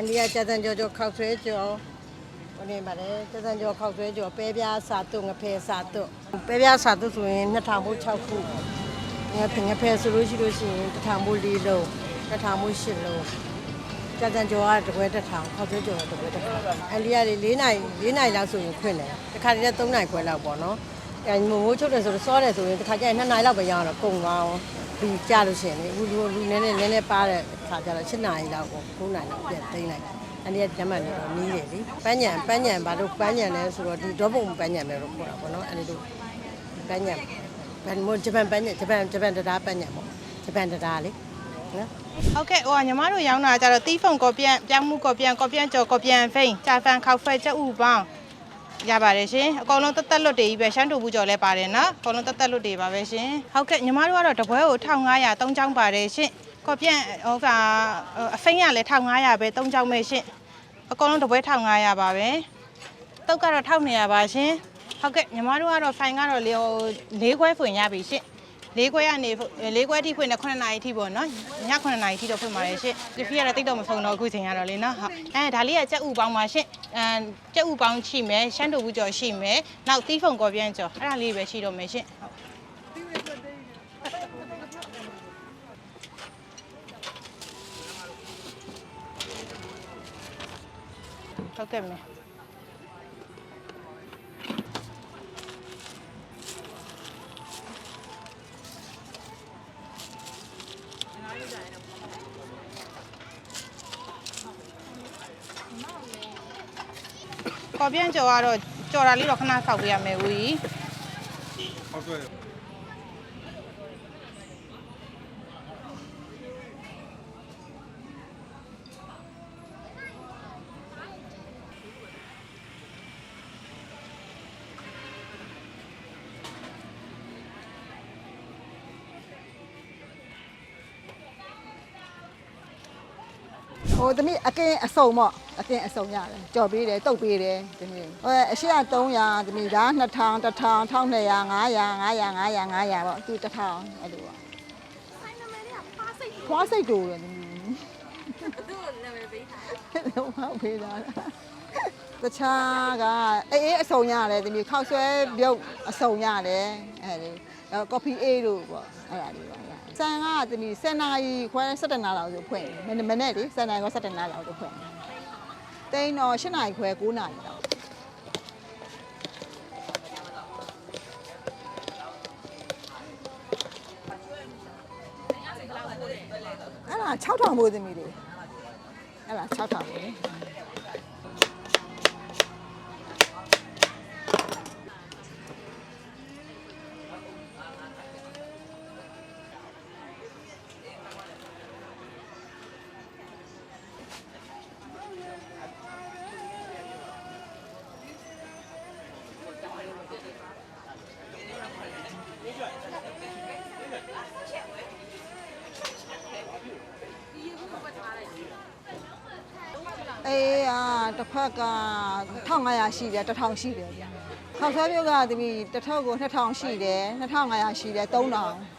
အန်ဒီကကျသန်ကြောကြောခောက်ဆွဲကြောဟိုနေပါတယ်ကျသန်ကြောခောက်ဆွဲကြောပဲပြားစာတုငဖဲစာတုပဲပြားစာတုဆိုရင်2000ဘို့6ခုငဖဲငဖဲဆိုလို့ရှိလို့ရှိရင်1000ဘို့4လုံး1000ဘို့8လုံးကျသန်ကြောကတပွဲ1000ခောက်ဆွဲကြောကတပွဲ1000အန်ဒီကလေ4နိုင်4နိုင်လောက်ဆိုရင်ခွင့်တယ်တခါတည်း3နိုင်ခွဲလောက်ပေါ့နော်အဲမမိုးချုပ်တယ်ဆိုတော့စောတယ်ဆိုရင်တခါကျရင်2နိုင်လောက်ပဲရအောင်တော့ကုန်သွားအောင် ဒီကြလို့ရှိရင်လေလူလူနည်းနည်းနည်းနည်းပါတဲ့ခါကျတော့7နိုင်လောက်ကို9နိုင်လောက်ပြန်သိမ်းလိုက်အန်ဒီကဓမ္မနေတော့နီးတယ်လေပန်းညံပန်းညံဘာလို့ပန်းညံလဲဆိုတော့ဒီဒေါပုံပန်းညံပဲလို့ခေါ်တာပေါ့နော်အဲ့ဒီလိုပန်းညံဘယ်မို့ဂျပန်ပန်းညံဂျပန်ဂျပန်တရားပန်းညံပေါ့ဂျပန်တရားလေနော်ဟုတ်ကဲ့ဟိုကညီမတို့ရောင်းတာကြတော့တီးဖုန်ကော်ပြန်ပြောင်းမှုကော်ပြန်ကော်ပြန်ကြော်ကော်ပြန်ဖိန်ဂျာဖန်ခောက်ဖက်ချက်ဥပေါင်း ရပါတယ်ရှင်အကောင်လုံးတက်တက်လွတ်တွေကြီးပဲရှမ်းတူဘူးကြော်လဲပါတယ်နော်အကောင်လုံးတက်တက်လွတ်တွေပါပဲရှင်ဟုတ်ကဲ့ညီမတို့ကတော့တပွဲကို1500 3ချောင်းပါတယ်ရှင်ကော်ပြန်ဟိုကအဖိန်ကလည်း1500ပဲ3ချောင်းပဲရှင်အကောင်လုံးတပွဲ1500ပါပဲတုတ်ကတော့1200ပါရှင်ဟုတ်ကဲ့ညီမတို့ကတော့ဖိုင်ကတော့လေဟို၄ခွဲဖွင့်ရပြီရှင် လေးခွဲကနေလေးခွဲထိဖွင့်နေ9နာရီထိပေါ့နော်ည9နာရီထိတော့ဖွင့်ပါတယ်ရှင့်ဒီဖီကတော့တိတ်တော့မဖုံတော့အခုချိန်ရတော့လေနော်ဟုတ်အဲဒါလေးကကြက်ဥပေါင်းပါရှင့်အဲကြက်ဥပေါင်းရှိမယ်ရှမ်းတူဘူးကြော်ရှိမယ်နောက်တီးဖုံကော်ပြန်ကြော်အဲ့ဒါလေးပဲရှိတော့မယ်ရှင့်ဟုတ်ဟုတ်ကဲ့မယ် ကော်ပြန်ကြော်ကတော့ကြော်တာလေးတော့ခဏဆောက်ပေးရမယ်ဦးကြီးဟုတ်ကဲ့ဟိုသမီးအကင်းအစုံပေါ့ အကင်းအစုံရတယ်ကြော်ပေးတယ်တုတ်ပေးတယ်သမီးဟိုအရှိက300သမီးဒါ2000 1000 1200 500 500 500 500ပေါ့သူ1000အဲ့လိုပေါ့ဆိုင်နံပါတ်ကဖွားစိတ်ဖွားစိတ်တူတယ်သမီးသူ့နာမည်ပေးထားတယ်ဟုတ်ပေးတာတခြားကအေးအေးအစုံရတယ်သမီးခောက်ဆွဲပြုတ်အစုံရတယ်အဲ့ဒီကော်ဖီအေးတို့ပေါ့အဲ့ဒါလေးပါရဆန်ကသမီး7နာရီခွဲ7နာရီလောက်ဆိုဖွင့်တယ်မနေ့မနေ့လေ7နာရီခွဲ7နာရီလောက်ဆိုဖွင့် တယ်တိန်တော့8နာရီခွဲ9နာရီလောက်အဲ့ဒါ6000ဘိုးသမီးတွေအဲ့ဒါ6000ဘိုးလေ တစ်ဖက်က1500ရှိတယ်1000ရှိတယ်ဗျာခေါက်ဆွဲပြုတ်ကတမီတစ်ထောက်ကို2000ရှိတယ်2500ရှိတယ်3000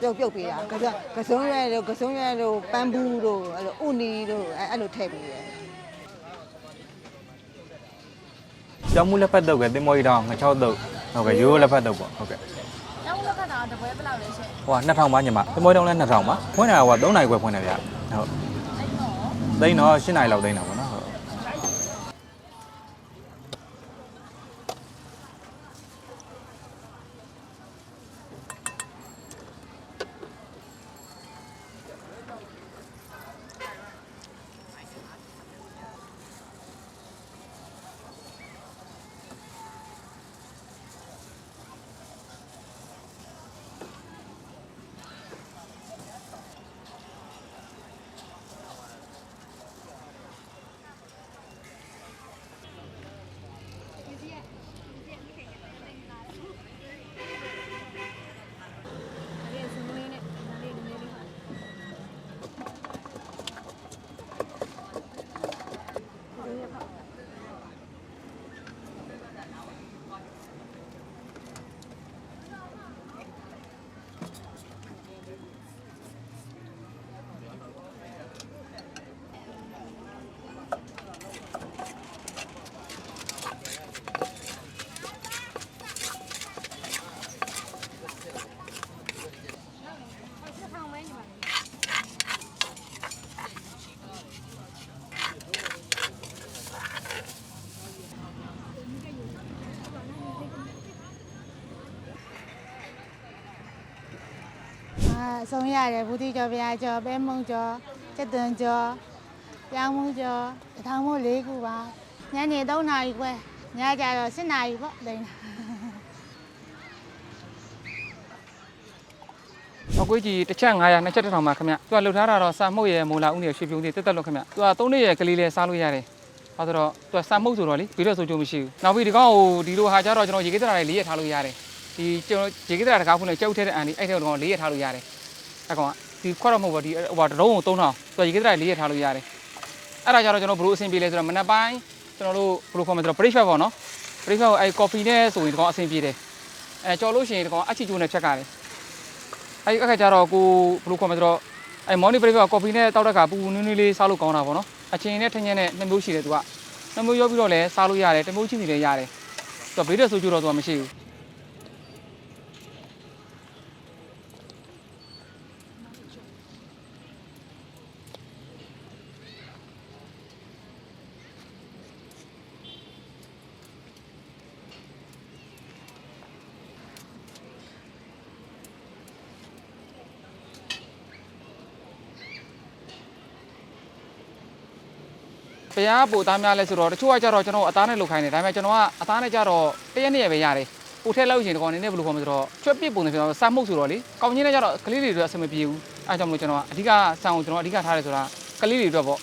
ပြုတ်ပြုတ်ပေးတာကစကစုံရဲတို့ကစုံရဲတို့ပန်းဘူးတို့အဲ့လိုဥနီတို့အဲ့အဲ့လိုထည့်ပေးတယ်ကျောင်းမှုလက်ဖက်တုပ်ကတင်မောကြီးတောင်ငချောက်တုပ်ဟုတ်ကဲ့ရိုးရိုးလက်ဖက်တုပ်ပေါ့ဟုတ်ကဲ့ကျောင်းလက်ဖက်တာတပွဲဘယ်လောက်လဲရှင်ဟိုက2000ပါညီမတင်မောကြီးတောင်လည်း2000ပါဖွင့်တာက3နိုင်ခွဲဖွင့်တယ်ဗျဟုတ်သိန်းတော့8နိုင်လောက်သိန်းတာ အဆုံးရတယ်ဘူးတီကျော်ဗျာကျော်ပဲမုံကျော်ကျက်သွန်ကျော်ပြောင်းမှုကျော်တထောင်မို့၄ခုပါညနေ3နာရီခွဲညကြတော့7နာရီပေါ့လိမ့်တာအကွေးကြီးတစ်ချက်900နှစ်ချက်တစ်ထောင်ပါခင်ဗျသူကလှုပ်ထားတာတော့စာမှုတ်ရဲ့မိုလာဦးနေရွှေပြုံးလေးတက်တက်လို့ခင်ဗျသူက3နှစ်ရဲ့ကလေးလေးစားလို့ရတယ်ဟောဆိုတော့သူကစာမှုတ်ဆိုတော့လေပြီးတော့ဆိုကြမရှိဘူးနောက်ပြီးဒီကောင်ဟိုဒီလိုဟာကြတော့ကျွန်တော်ရေကိတရာလေးလေးရထားလို့ရတယ် ဒီကျွန်တော်ရေကိတရာတကားဖုန်းနဲ့ကြောက်ထဲတဲ့အန်ဒီအဲ့တဲ့ကောင်လေးရထားလို့ရတယ်အဲ့ကောင်ကဒီခွက်တော့မဟုတ်ပါဒီဟိုတရုံးကို3000သူကရေကိတရာလေးရထားလို့ရတယ်အဲ့ဒါကြတော့ကျွန်တော်ဘလို့အဆင်ပြေလဲဆိုတော့မနက်ပိုင်းကျွန်တော်တို့ဘလို့ခေါ်မလဲဆိုတော့ breakfast ပေါ့နော် breakfast ကိုအဲ့ coffee နဲ့ဆိုရင်ဒီကောင်အဆင်ပြေတယ်အဲကြော်လို့ရှိရင်ဒီကောင်အချီကျိုးနဲ့ဖြတ်ကားတယ်အဲ့အခါကျတော့ကိုဘယ်လိုခေါ်မလဲဆိုတော့အဲ့ morning breakfast ကော်ဖီနဲ့တောက်တဲ့ခါပူပူနွေးနွေးလေးစားလို့ကောင်းတာပေါ့နော်အချင်းနဲ့ထင်းချင်းနဲ့နှစ်မျိုးရှိတယ်သူကနှစ်မျိုးရောပြီးတော့လည်းစားလို့ရတယ်တစ်မျိုးချင်းစီလည်းရတယ်သူကဘေးတဲ့ဆိုကြတော့သူကမရှိဘူး ဘုရားပို့သားများလဲဆိုတော့တချို့ကကြတော့ကျွန်တော်အသားနဲ့လုတ်ခိုင်းတယ်ဒါပေမဲ့ကျွန်တော်ကအသားနဲ့ကြတော့တရက်နှစ်ရက်ပဲရတယ်ပို့ထက်လောက်ရင်ဒီကောင်အနေနဲ့ဘယ်လိုခေါ်မလဲဆိုတော့ချွတ်ပစ်ပုံစံဖြစ်တော့စမ်းမှုတ်ဆိုတော့လေကောင်းချင်းနဲ့ကြတော့ကလေးတွေတို့အဆင်မပြေဘူးအဲကြောင့်မလို့ကျွန်တော်ကအဓိကဆန်ကိုကျွန်တော်အဓိကထားတယ်ဆိုတာကလေးတွေအတွက်ပေါ့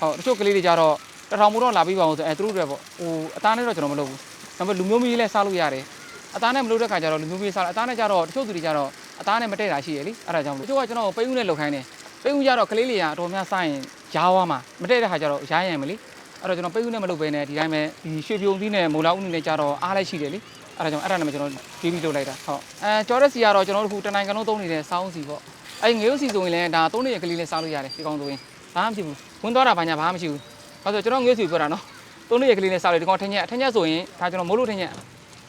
ဟုတ်တချို့ကလေးတွေကြတော့တထောင်မို့တော့လာပြီးပါအောင်ဆိုအဲသူတို့တွေပေါ့ဟိုအသားနဲ့တော့ကျွန်တော်မလုပ်ဘူးဒါပေမဲ့လူမျိုးမီးလဲစားလို့ရတယ်အသားနဲ့မလုပ်တဲ့ခါကျတော့လူမျိုးမီးစားအသားနဲ့ကြတော့တချို့သူတွေကြတော့အသားနဲ့မတည့်တာရှိရလေအဲဒါကြောင့်မလို့တချို့ကကျွန်တော်ပိတ်ဦးနဲ့လုတ်ခိုင်းတယ်ပိတ်ဦးကြတော့ကလေးလေးကအတော်များစားရင် ရားဝါမှာမတည့်တဲ့ခါကျတော့ရားရံမလေအဲ့တော့ကျွန်တော်ပိတ်ဦးနဲ့မလုပ်ဘဲနဲ့ဒီတိုင်းပဲဒီရွှေပြုံသီးနဲ့မိုးလာဦးနဲ့ကြတော့အားလိုက်ရှိတယ်လေအဲ့ဒါကြောင့်အဲ့ဒါနဲ့မှကျွန်တော်ပြေးပြီးလုပ်လိုက်တာဟုတ်အဲကျော်ရက်စီကတော့ကျွန်တော်တို့ခုတနိုင်ကလုံးသုံးနေတဲ့စောင်းစီပေါ့အဲ့ငေးဥစီဆိုရင်လည်းဒါသုံးနေရကလေးလေးစားလို့ရတယ်ဒီကောင်ဆိုရင်ဘာမှမဖြစ်ဘူးဝင်သွားတာဘာညာဘာမှမရှိဘူးဘာလို့ကျွန်တော်ငေးစီပြောတာနော်သုံးနေရကလေးလေးစားလို့ဒီကောင်ထင်းချက်ထင်းချက်ဆိုရင်ဒါကျွန်တော်မိုးလို့ထင်းချက်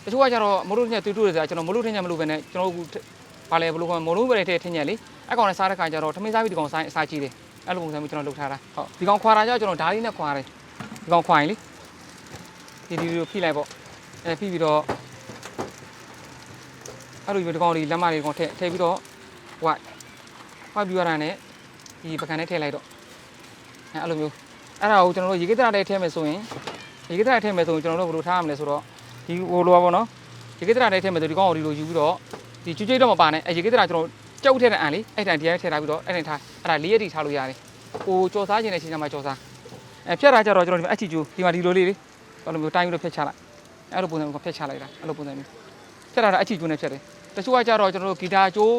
တချို့ကကျတော့မိုးလို့ထင်းချက်တူးတူးတယ်ဆိုတာကျွန်တော်မိုးလို့ထင်းချက်မလုပ်ဘဲနဲ့ကျွန်တော်တို့ဘာလဲဘယ်လိုခေါ်မိုးလို့ပဲထည့်ထင်းချက်လေအဲ့ကောင်နဲ့စားတဲ့ခါကျတော့ထမင်းစားပြီးဒီကောင်စားအစားကြည့်တယ် အဲ့လိုပုံစံမျိုးကျွန်တော်လုပ်ထားတာဟုတ်ဒီကောင်ခွာတာကျတော့ကျွန်တော်ဓာတ်လေးနဲ့ခွာတယ်ဒီကောင်ခွိုင်လေဒီဒီလိုဖိလိုက်ပေါ့အဲဖိပြီးတော့အဲ့လိုဒီကောင်လေးလက်မလေးကောင်ထည့်ထည့်ပြီးတော့ဝိုက်ဝိုက်ပြီးရတာနဲ့ဒီပကံနဲ့ထည့်လိုက်တော့အဲအဲ့လိုမျိုးအဲ့ဒါကိုကျွန်တော်တို့ရေကိတရာလေးထည့်မယ်ဆိုရင်ရေကိတရာထည့်မယ်ဆိုရင်ကျွန်တော်တို့ဘယ်လိုထားရမလဲဆိုတော့ဒီဟိုလိုပါပေါ့နော်ရေကိတရာလေးထည့်မယ်ဆိုဒီကောင်ကိုဒီလိုယူပြီးတော့ဒီကျွတ်ကျွတ်တော့မပါနဲ့အဲရေကိတရာကျွန်တော် ကြောက်ထည့်တဲ့အန်လေးအဲ့တန်ဒီထဲထည့်ထားပြီးတော့အဲ့တန်ထားအဲ့ဒါလေးရက်တိထားလို့ရတယ်ကိုကြော်စားခြင်းနဲ့ချိန်ချမှာကြော်စားအဲဖြတ်တာကြတော့ကျွန်တော်ဒီမှာအချီကျိုးဒီမှာဒီလိုလေးလေအဲ့လိုမျိုးတိုင်းပြီးတော့ဖြတ်ချလိုက်အဲ့လိုပုံစံမျိုးဖြတ်ချလိုက်တာအဲ့လိုပုံစံမျိုးဖြတ်တာအချီကျိုးနဲ့ဖြတ်တယ်တချို့ကကြတော့ကျွန်တော်တို့ဂီတာကျိုး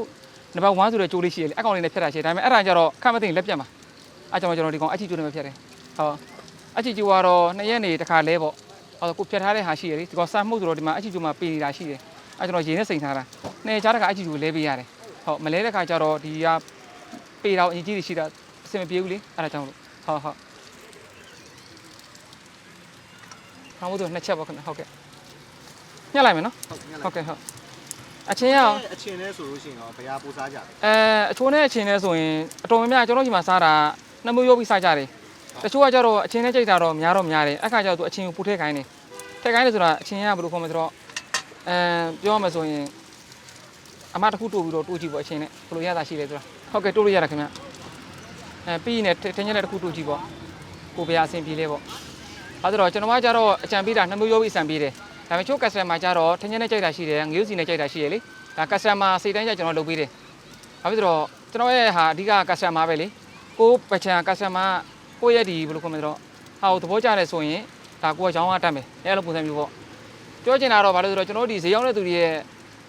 နံပါတ်1ဆိုတဲ့ကျိုးလေးရှိရလေအကောင်လေးနဲ့ဖြတ်တာရှိတယ်ဒါပေမဲ့အဲ့ဒါကြတော့ခန့်မသိရင်လက်ပြတ်မှာအဲ့ကြောင့်ကျွန်တော်ဒီကောင်အချီကျိုးနဲ့ပဲဖြတ်တယ်ဟောအချီကျိုးကတော့နှစ်ရက်နေတစ်ခါလဲပေါ့ဟောကိုဖြတ်ထားတဲ့ဟာရှိရလေဒီကောင်စမ်းမှုဆိုတော့ဒီမှာအချီကျိုးမှာပေးနေတာရှိတယ်အဲ့ကျွန်တော်ရေနဲ့စိန်ထားတာနှစ်ကြားတစ်ခါအချီကျိုးလဲပေးရတယ် ဟုတ်မလဲတဲ့ခါကျတော့ဒီကပေးတော့အင်ကြီးတွေရှိတာအဆင်မပြေဘူးလေအဲ့ဒါကြောင့်လို့ဟုတ်ဟုတ်။ဆောင်းမို့သူနှစ်ချက်ပေါ့ခင်ဗျဟုတ်ကဲ့။ညှက်လိုက်မယ်နော်။ဟုတ်ကဲ့ဟုတ်။အချင်းရအောင်အချင်းလဲဆိုလို့ရှိရင်တော့ဘယ်ဟာပို့စားကြလဲအဲအချိုးနဲ့အချင်းနဲ့ဆိုရင်အတော်များများကျွန်တော်ဒီမှာစားတာနှစ်မျိုးရောပြီးစားကြတယ်။တချို့ကကြတော့အချင်းနဲ့ကြိတ်တာတော့များတော့များတယ်။အခါကျတော့သူအချင်းကိုပူထည့်ခိုင်းတယ်။ထည့်ခိုင်းတယ်ဆိုတာအချင်းရဘယ်လိုခေါ်မလဲဆိုတော့အဲပြောရမယ်ဆိုရင် အမတစ်ခုတိုးပြီးတော့တိုးကြည့်ပေါ့အချင်းနဲ့ဘယ်လိုရတာရှိလဲဆိုတာဟုတ်ကဲ့တိုးလို့ရတာခင်ဗျ။အဲပြီးရင်ထင်းချက်နဲ့တစ်ခုတိုးကြည့်ပေါ့။ကိုဘယ်အဆင်ပြေလဲပေါ့။အဲဒါတော့ကျွန်တော်ကကြတော့အကြံပေးတာနှစ်မျိုးရောပြီးအဆန်ပေးတယ်။ဒါပေမဲ့ချို့ customer ကြတော့ထင်းချက်နဲ့ကြိုက်တာရှိတယ်ငရုစီနဲ့ကြိုက်တာရှိတယ်လေ။ဒါ customer စိတ်တိုင်းကြကျွန်တော်လုပ်ပေးတယ်။ဘာဖြစ်လို့ကျွန်တော်ရဲ့ဟာအဓိက customer ပဲလေ။ကိုပချံ customer ကိုရဲ့ဒီဘယ်လိုခေါ်မလဲတော့ဟာကိုသဘောကျတယ်ဆိုရင်ဒါကိုကရောင်းရတတ်မယ်။အဲလိုပုံစံမျိုးပေါ့။ပြောချင်တာတော့ဘာလို့လဲဆိုတော့ကျွန်တော်တို့ဒီဈေးရောက်တဲ့သူတွေရဲ့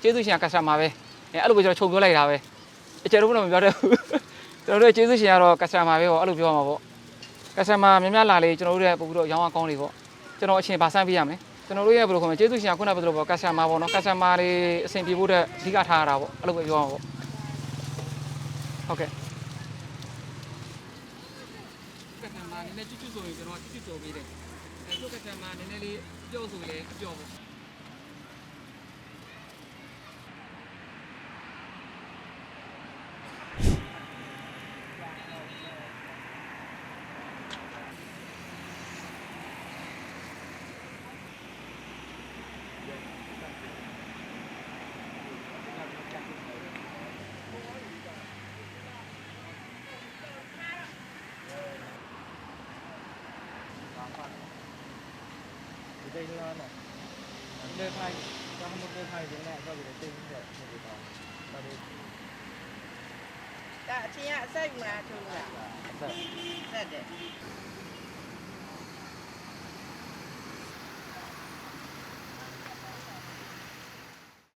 ကျေးဇူးရှင် customer ပဲ။ အဲအဲ့လိုပဲကျွန်တော်ခြုံပြောလိုက်တာပဲ။အကျယ်တော့မပြောတတ်ဘူး။ကျွန်တော်တို့ကျေးဇူးရှင်ကတော့ customer ပဲပေါ့အဲ့လိုပြောမှာပေါ့။ customer များများလာလေကျွန်တော်တို့ရဲ့ပို့ပြီးတော့ရောင်းရကောင်းလေပေါ့ကျွန်တော်အချင်းဗာဆန်းပေးရမယ်ကျွန်တော်တို့ရဲ့ဘယ်လိုခေါ်မလဲကျေးဇူးရှင်ကခုနကပြောသလိုပေါ့ customer ပေါ့နော် customer တွေအဆင်ပြေဖို့အတွက်အဓိကထားရတာပေါ့အဲ့လိုပဲပြောရမှာပေါ့ဟုတ်ကဲ့ customer နည်းနည်းချွတ်ချွတ်ဆိုရင်ကျွန်တော်ချွတ်ချွတ်ကြော်ပေးတယ်အဲတို့ customer နည်းနည်းလေးကြော့ဆိုရင်လည်းကြော့ပေါ့ တိတ်လားနော်လေဖိုင်ဒါမှမဟုတ်ဖိုင်နေနဲ့တော့ဒီတိတ်နေတဲ့ဒီတော့ဒါလေးဒါအချင်းကအဆက်ယူမလားထိုးလားဆက်ဆက်တယ်